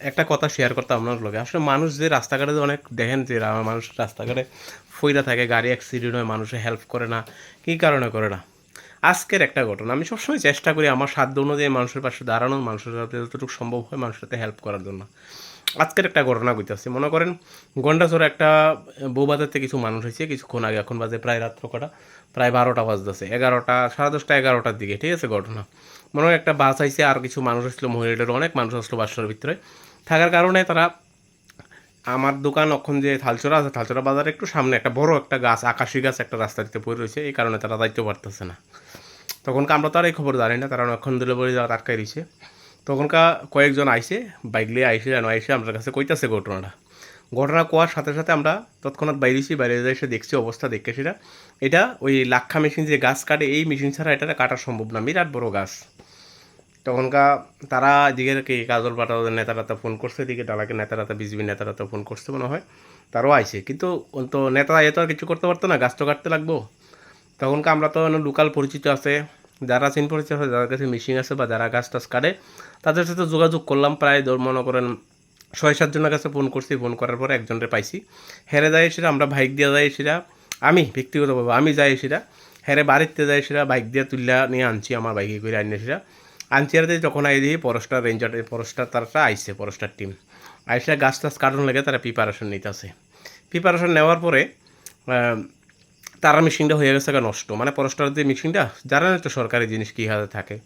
একটা কথা শেয়ার করতাম আপনার লোকে আসলে মানুষ যে রাস্তাঘাটে অনেক দেখেন যে মানুষ রাস্তাঘাটে ফইরা থাকে, গাড়ি অ্যাক্সিডেন্ট হয়, মানুষে হেল্প করে না, কী কারণে করে না? আজকের একটা ঘটনা, আমি সবসময় চেষ্টা করি আমার সাধ্য অনুযায়ী মানুষের পাশে দাঁড়ানো, মানুষের সাথে যতটুকু সম্ভব হয় মানুষের সাথে হেল্প করার জন্য। আজকের একটা ঘটনা কইতেছি মনে করেন গন্ডাচরে একটা বৌবাজার থেকে কিছু মানুষ হয়েছে, কিছুক্ষণ আগে, এখন বাজে প্রায় রাত্র কটা, প্রায় বারোটা বাজতেছে, এগারোটা, সাড়ে দশটা, এগারোটার দিকে, ঠিক আছে ঘটনা? মনে হয় একটা বাস আইছে, আর কিছু মানুষ আসলো মহিলাদের অনেক মানুষ আসলো বাসার ভিতরে। থাকার কারণে তারা, আমার দোকান অখন যে থালচরা আছে, থালচরা বাজারে একটু সামনে, একটা বড় একটা গাছ, আকাশি গাছ একটা রাস্তা দিতে পড়ে রয়েছে, এই কারণে তারা দায়িত্ব পারতেছে না। তখনকার আমরা তো আর এই খবর জানি না, তারা অনেকক্ষণ দিলে বলে যাওয়া আটকাই রয়েছে তখনকার কয়েকজন আইসে বাইক নিয়ে আইসে যেন আইসে আমার কাছে কইতাছে ঘটনাটা। ঘটনা কোয়ার সাথে সাথে আমরা তৎক্ষণাৎ বাইরেছি, বাইরে এসে দেখছি অবস্থা, দেখে সেটা। এটা ওই লাক্ষা মেশিন যে গাছ কাটে, এই মেশিন ছাড়া এটা কাটা সম্ভব না, বিরাট বড় গাছ। তখনকার তারা এদিকে কি কাজল পাটা নেতারা তো ফোন করছে, এদিকে ডালাকে নেতারা তো বিজেপি নেতারা তো ফোন করছে মনে হয়, তারাও আইছে। কিন্তু তো নেতারা এ তো আর কিছু করতে পারতো না, গাছ তো কাটতে লাগবো। তখনকার আমরা তো লোকাল পরিচিত আছে যারা চিন পরিচিত আছে যাদের কাছে মেশিন আছে বা যারা গাছ টাছ কাটে, তাদের সাথে যোগাযোগ করলাম। প্রায় মনে করেন ছয় সাতজনের কাছে ফোন করছি। ফোন করার পরে একজনের পাইছি। হেরে যায় সেটা আমরা বাইক দিয়ে যাই সেটা আমি ব্যক্তিগতভাবে আমি যাই সেটা হেরে বাড়িতে যাই সেটা বাইক দিয়ে তুললা নিয়ে আনছি, আমার বাইকে করে আনিয়ে আনছি আর দিয়ে যখন আই দিই পরস্টার রেঞ্জার পরস্টার তারা আইসে পরস্টার টিম আইসে গাছ টাছ কাটানো লেগে তারা প্রিপারেশন নিতে নিতেছে। প্রিপারেশন নেওয়ার পরে তারা মেশিনটা হয়ে গেছে নষ্ট। মানে পরস্টার যে মেশিনটা জানেন তো সরকারি জিনিস কী হাতে থাকে।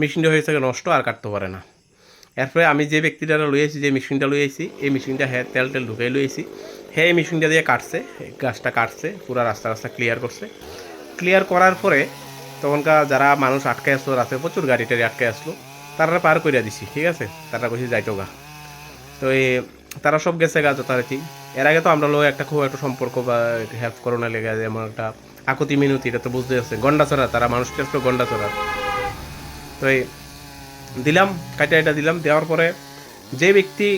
মেশিনটা হয়ে গেছে নষ্ট, আর কাটতে পারে না। এরপরে আমি যে ব্যক্তিটা লইয়েছি যে মেশিনটা লইয়েছি এই মেশিনটা হ্যাঁ তেল টেল ঢুকাই লইয়েছি হ্যাঁ এই মেশিনটা দিয়ে কাটছে গাছটা কাটছে, পুরো রাস্তা রাস্তা ক্লিয়ার করছে। ক্লিয়ার করার পরে তখনকার যারা মানুষ আটকে আসলো রাস্তায় প্রচুর গাড়ি টাড়ি আটকে আসলো, তারা পার করিয়া দিছি, ঠিক আছে? তারা কইছি যাইতো গা। তো এই তারা সব গেছে গা যথারীতি। এর আগে তো আমরা লোক একটা খুব একটা সম্পর্ক বা হেল্প করোনা লেগে যেমন একটা আকুতি মিনতি, এটা তো বুঝতে পারছে গন্ডাচড়া তারা মানুষকে আসলো গন্ডাচড়া তো এই দিলাম কাটা এটা দিলাম, দেওয়ার পরে যে ব্যক্তি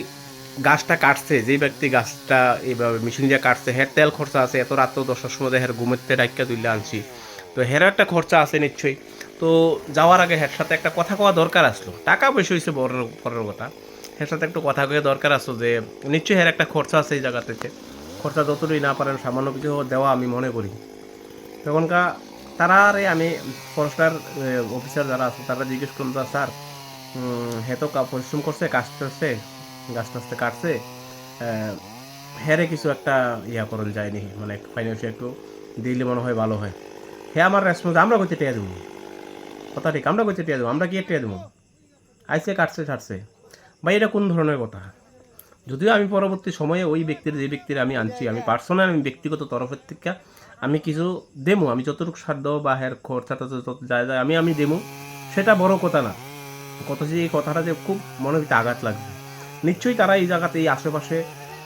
গাছটা কাটছে, যে ব্যক্তি গাছটা এইভাবে মেশিন দিয়ে কাটছে, হের তেল খরচা আছে, এত রাত্র দশটার সময় হের ঘুমেতে ডাইকা তুললে আনছি। তো হের একটা খরচা আছে নিশ্চয়ই। তো যাওয়ার আগে হের সাথে একটা কথা কওয়া দরকার আসলো। টাকা পয়সা হয়েছে বড় পরের কথা। হের সাথে একটু কথা কয়ে দরকার আসলো যে, নিশ্চয়ই হের একটা খরচা আছে এই জায়গাতে খরচা যতটুকুই না পারেন, সামান্য কিছু দেওয়া আমি মনে করি। তখনকার তারা আরে আমি ফরেস্টার অফিসার যারা আছে, তারা জিজ্ঞেস করলাম "তা স্যার হে তো পরিশ্রম করছে, কাজ করছে, গাছ টাছতে কাটছে হেরে কিছু একটা ইয়া করণ যায়নি মানে ফাইন্যান্সিয়াল একটু দিলে মনে হয় ভালো হয়। হে, আমার রেসপন্স আমরা করতে টিয়া দেবো। কথা ঠিক, আমরা করতে টিয়া দেবো, আমরা কি টিয়া দেবো? আইসে কাটছে, ছাড়ছে। ভাই এটা কোন ধরনের কথা? যদিও আমি পরবর্তী সময়ে ওই ব্যক্তির, যে ব্যক্তির আমি আনছি, আমি পার্সোনাল আমি ব্যক্তিগত তরফের থেকে আমি কিছু দেবো, আমি যতটুকু সাধ্য বা হের খরচাটা যত যায় আমি আমি দেবো, সেটা বড় কথা না। কথা যে, এই কথাটা যে খুব মনে ভিতরে আঘাত লাগবে। নিশ্চয়ই তারা এই জায়গাতে, এই আশেপাশে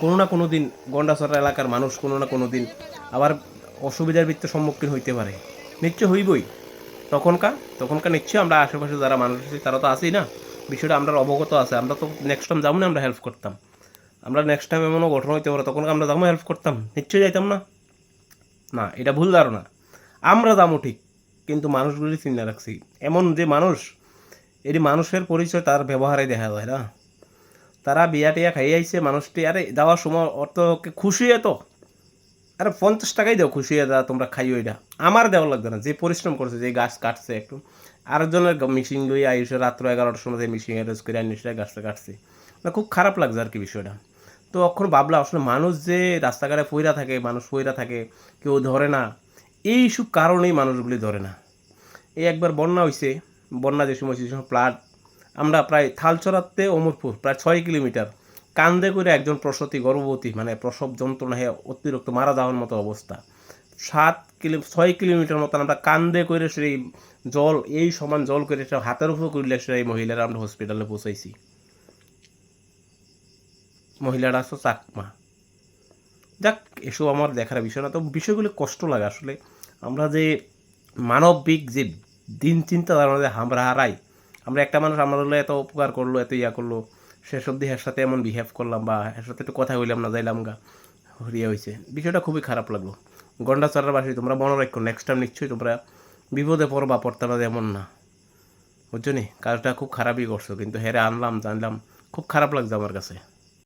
কোনো না কোনো দিন গন্ডাছড়া এলাকার মানুষ কোনো না কোনো দিন আবার অসুবিধার ভিত্তিতে সম্মুখীন হইতে পারে। নিশ্চয় হইবই। তখনকার তখনকার নিশ্চয়ই আমরা আশেপাশে যারা মানুষ আছি, তারা তো আছেই না। বিষয়টা আমরা অবগত আছে। আমরা তো নেক্সট টাইম যাব না, আমরা হেল্প করতাম। আমরা নেক্সট টাইম এমনও ঘটনা হইতে পারে, তখন আমরা যাব হেল্প করতাম। নিশ্চয়ই যাইতাম না? না, এটা ভুল ধারণা। আমরা যাব ঠিক, কিন্তু মানুষগুলি চিন্তা রাখছি। এমন যে মানুষ, এটি মানুষের পরিচয়, তার ব্যবহারে দেখা যায় না। তারা বিয়া টিয়া খাইয়ে আইছে, মানুষটি, আরে, যাওয়ার সময় অত খুশি এত আরে, পঞ্চাশ টাকাই দাও, খুশি দা তোমরা খাইও এটা। আমার দেওয়া লাগবে না, যে পরিশ্রম করছে, যে গাছ কাটছে একটু। আরেকজনের মিশিং লই আইসে রাত্র এগারোটার সময় মিশিং অ্যারেঞ্জ করে আনিসে গাছটা কাটছে। না খুব খারাপ লাগছে আর কি বিষয়টা। তো অখন ভাবলাম, আসলে মানুষ যে রাস্তাঘাটে পইরা থাকে, মানুষ পইরা থাকে, কেউ ধরে না, এই সব কারণেই মানুষগুলি ধরে না। এই একবার বন্যা হয়েছে বন্যা যে সময়, সে সময় ফ্লাড আমরা প্রায় থালচরাতে অমরপুর, প্রায় ছয় কিলোমিটার, কান্দে করে একজন প্রসূতি, গর্ভবতী মানে প্রসব যন্ত্রণা হয়ে অতিরিক্ত মারা যাওয়ার মতো অবস্থা। সাত কিলো, ছয় কিলোমিটার মতন আমরা কান্দে করে সেই জল, এই সমান জল করে সে হাতের উপর করলে সেই মহিলারা আমরা হসপিটালে পৌঁছাইছি। মহিলারা আসো চাকমা। যাক, এসব আমার দেখার বিষয় না তো বিষয়গুলো কষ্ট লাগে আসলে। আমরা যে মানবিক যে দিন চিন্তা ধারণা যে আমরা হারাই, আমরা একটা মানুষ আমার হলো এত উপকার করল, এত ইয়া করল শেষ অব্দি এর সাথে এমন বিহেভ করলাম বা এর সাথে একটু কথা বললাম না, যাইলাম গা, হরিয়া হয়েছে বিষয়টা খুবই খারাপ লাগল। গন্ডাচড়ার বাসী, তোমরা মনে রাখো নেক্সট টাইম নিশ্চয়ই তোমরা বিপদে পড়বা পড়তে না এমন না। বুঝছ নি? কাজটা খুব খারাপই করছ, কিন্তু হেরে আনলাম, জানলাম, খুব খারাপ লাগছে আমার কাছে।